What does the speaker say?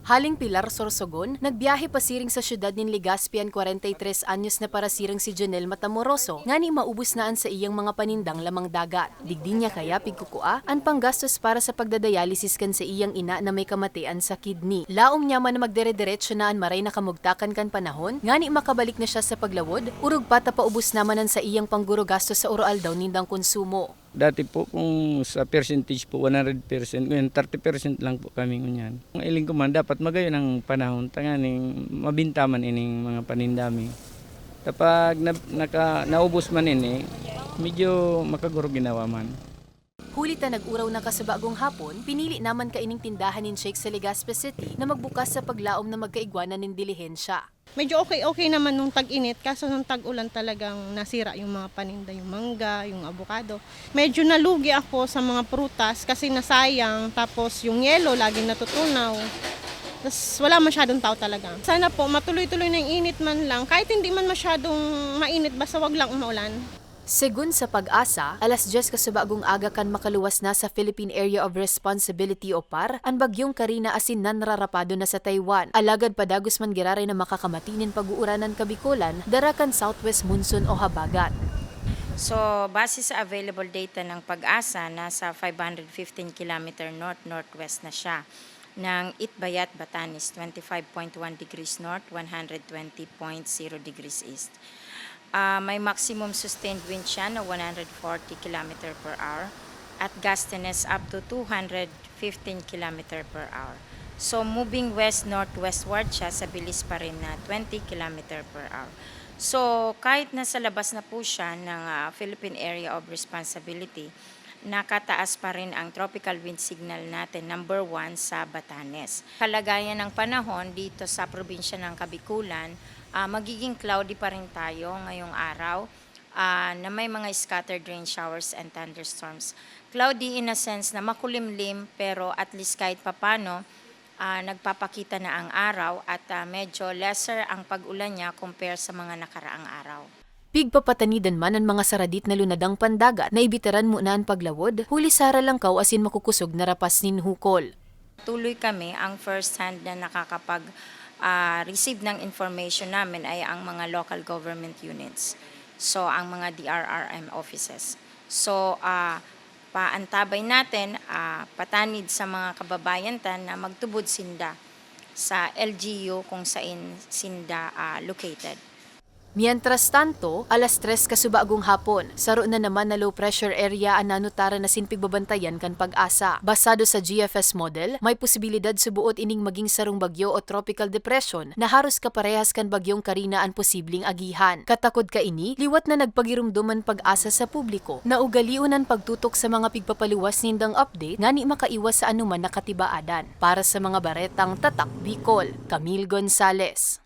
Haling Pilar Sorsogon, nagbiyahe pasiring sa syudad nin Legazpian 43 anyos na parasirang si Jonel Matamoroso, nga ni maubos naan sa iyang mga panindang lamang dagat. Digdi niya kaya pigkukua, ang panggastos para sa pagdadialysis kan sa iyang ina na may kamatian sa kidney. Laom niya man na magdire-diretso na maray na kamugtakan kan panahon, nga ni makabalik na siya sa paglawod, urog pa paubos namanan sa iyang pangguro gastos sa oral daw nindang konsumo. Dati po kung sa percentage po 100%, ngayon 30% lang po kami ngunyan. Ang iling ko man dapat magayon ang panahon tanganing mabintaman ining mga panindami. Kapag na, naka, naubos man ini, medyo makaguro ginawa man. Huli ta nag-uraw na kasabagong hapon, pinili naman kaining tindahan nin Shake sa Legazpi City na magbukas sa paglaom na magkaigwanan nin dilihensya. Medyo okay-okay naman nung tag-init, kaso nung tag-ulan talagang nasira yung mga paninda, yung mangga, yung avocado. Medyo nalugi ako sa mga prutas kasi nasayang, tapos yung yelo laging natutunaw. Tapos wala masyadong tao talaga. Sana po matuloy-tuloy na yung init man lang, kahit hindi man masyadong mainit, basta wag lang umulan. Segun sa pag-asa, alas 10 kasabagong aga kan makaluwas na sa Philippine Area of Responsibility o PAR, ang bagyong Karina asin nanrarapado na sa Taiwan. Alagad padagos man giraray na makakamatinin pag-uuranan kabikulan, darakan southwest monsoon o habagat. So, base sa available data ng pag-asa, nasa 515 km north-northwest na siya ng Itbayat, Batanes, 25.1 degrees north, 120.0 degrees east. Ah, may maximum sustained wind siya na 140 km per hour at gustiness up to 215 km per hour. So, moving west-northwestward siya sa bilis pa rin na 20 km per hour. So, kahit nasa labas na po siya ng ah, Philippine Area of Responsibility, nakataas pa rin ang tropical wind signal natin, number one, sa Batanes. Kalagayan ng panahon dito sa probinsya ng Kabikulan, ah, magiging cloudy pa rin tayo ngayong araw ah, na may mga scattered rain showers and thunderstorms. Cloudy in a sense na makulimlim pero at least kahit papano, ah, nagpapakita na ang araw at ah, medyo lesser ang pag-ulan niya compare sa mga nakaraang araw. Pigpapatanidan man ang mga saradit na lunadang pandagat na ibitaran mo na ang paglawod, huli sara lang kaw asin makukusog na rapas nin hukol. Tuloy kami, ang first hand na nakakapag ah, receive ng information namin ay ang mga local government units. So, ang mga DRRM offices. So, ah, paantabay natin, ah, patanid sa mga kababayan tan na magtubod sinda sa LGU kung saan sinda ah, located. Mientras tanto, alas 3 kasubagong hapon, saro na naman na low pressure area ang nanutara na sinpigbabantayan kan pag-asa. Basado sa GFS model, may posibilidad subuot ining maging sarong bagyo o tropical depression na haros kaparehas kan bagyong Karina ang posibleng agihan. Katakod ka ini, liwat na nagpagirumduman pag-asa sa publiko na ugaliunan pagtutok sa mga pigpapaluwas nindang update nga ni makaiwas sa anuman nakatibaadan. Para sa mga baretang tatak Bicol, Camille Gonzales.